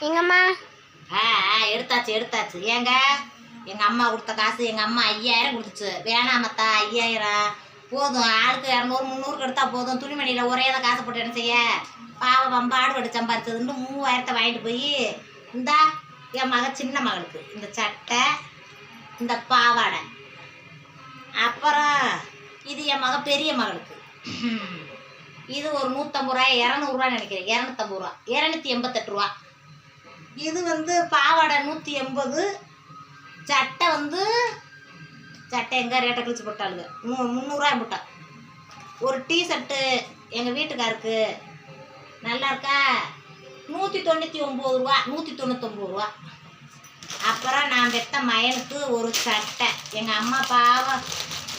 எங்கம்மா? ஆ ஆ, எடுத்தாச்சு எடுத்தாச்சு. ஏங்க? எங்கள் அம்மா கொடுத்த காசு எங்கள் அம்மா ஐயாயிரம் கொடுத்துச்சு. வேணாமத்தா ஐயாயிரம். போதும். ஆளுக்கு இரநூறு முந்நூறுக்கு எடுத்தால் போதும். துணிமணியில் ஒரே தான் காசு போட்டு என்ன செய்ய? பாவம் ஆடு வட்டு சம்பாரிச்சதுன்னு மூவாயிரத்தை வாங்கிட்டு போய் இந்தா என் மக சின்ன மகளுக்கு இந்த சட்டை இந்த பாவாடை. அப்புறம் இது என் மக பெரிய மகளுக்கு. இது ஒரு நூற்றம்பது ரூபாய் இரநூறுவான்னு நினைக்கிறேன். இரநூத்தம்பது ரூபா. இரநூத்தி எண்பத்தெட்டு ரூபா. இது வந்து பாவாடை நூற்றி எண்பது சட்டை வந்து சட்டை எங்கே ரேட்டை கழிச்சு போட்டாளுங்க? மு முந்நூறுரூவா போட்டா. ஒரு டீ ஷர்ட்டு எங்கள் வீட்டுக்காருக்கு நல்லா இருக்கா? நூற்றி தொண்ணூற்றி ஒம்பது ரூபா நூற்றி தொண்ணூத்தொம்பது ரூபா. அப்புறம் நான் பெத்த மயனுக்கு ஒரு சட்டை. எங்கள் அம்மா பாவம்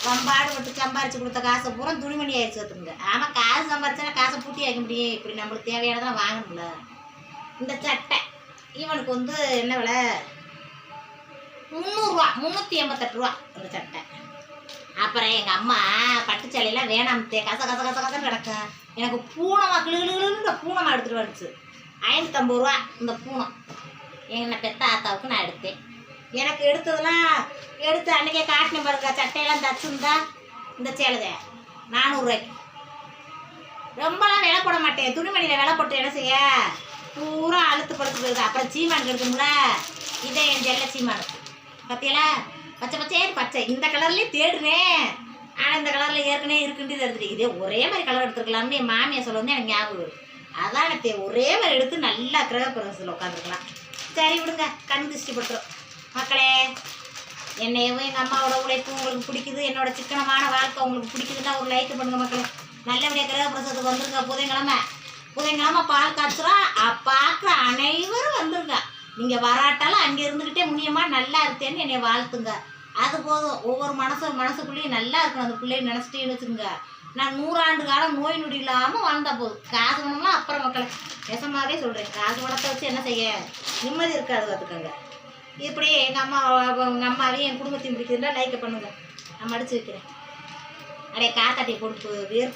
பம்பாடு விட்டு சம்பாரிச்சு கொடுத்த காசை பூரா துணிமணி ஆயிடுச்சு வச்சுருங்க ஆமாம் காசு சம்பாரிச்சா காசை பூட்டி வைக்க முடியும். இப்படி நம்மளுக்கு தேவையானதான் வாங்கணும்ல இந்த சட்டை. இவனுக்கு வந்து என்ன விலை? முந்நூறுரூவா முந்நூற்றி எண்பத்தெட்டு ரூபா ஒரு சட்டை. அப்புறம் எங்கள் அம்மா பட்டுச்சேலையெல்லாம் வேணாமத்தே கச கச கச கசன்னு கிடக்கும் எனக்கு பூனமாக கிளுகிளுன்னு இந்த எடுத்துகிட்டு வந்துச்சு. ஐநூற்றம்பது ரூபா இந்த பூனம். எங்கள் பெத்த ஆத்தாவுக்கு நான் எடுத்தேன். எனக்கு எடுத்ததெல்லாம் எடுத்து அன்றைக்கே காட்டின பாருங்க சட்டையெல்லாம் தச்சுருந்தா இந்த சேலதை நானூறுரூவாய்க்கு ரொம்பலாம் விலை போட மாட்டேன். துணிமணியில் விலை போட்டு என்ன செய்ய? பூரா அழுத்து படுத்து போயிடுது அப்புறம் சீமான் எடுக்கணும்ல இதே என் ஜெல்ல சீமான். பார்த்தீங்களா பச்சை பச்சை பச்சை. இந்த கலர்லேயே தேடுனேன் ஆனால் இந்த கலரில் ஏற்கனவே இருக்குன்றது எடுத்துட்டு இதே ஒரே மாதிரி கலர் எடுத்துருக்கலாம்னு என் மாமியார் சொல்ல வந்து எனக்கு ஞாபகம் வரும் அதான் எனக்கு ஒரே மாதிரி எடுத்து நல்லா கிரக பிரதேசத்தில் உட்காந்துருக்கலாம் சரி விடுங்க. கண் திருஷ்டி பட்டுரும் மக்களே என்னையவும் எங்கள் அம்மாவோட உழைப்பு உங்களுக்கு பிடிக்குது. என்னோட சிக்கனமான வாழ்க்கை உங்களுக்கு பிடிக்குதுன்னா ஒரு லைக் பண்ணுங்க மக்களே. நல்லபடியாக கிரக பிரசத்துக்கு வந்துருங்க புதன்கிழமை புதன்கிழமை பால் காய்ச்சுறோம் பார்க்குற அனைவரும் வந்துருங்க. நீங்கள் வராட்டாலும் அங்கே இருந்துக்கிட்டே முடியுமா நல்லா இருக்கேன்னு என்னை வாழ்த்துங்க. அது போதும். ஒவ்வொரு மனசு மனசுக்குள்ளேயும் நல்லா இருக்கணும். அந்த பிள்ளைய நினச்சிட்டேன்னு வச்சுக்கோங்க. நான் நூறாண்டு காலம் நோய் நொடி இல்லாமல் வாழ்ந்தா போதும். காசு பணம்லாம் அப்புறம் மக்களை. நெசமாகவே சொல்கிறேன் காசு பணத்தை வச்சு என்ன செய்ய? நிம்மதி இருக்காது பார்த்துக்கோங்க. இப்படி எங்கள் அம்மா எங்கள் அம்மாவையும் என் குடும்பத்தையும் பிடிக்கிறதுனா லைக்கை பண்ணுங்க. நான் மடிச்சு வைக்கிறேன். அடைய காத்தாட்டி போட்டு வேர்த்து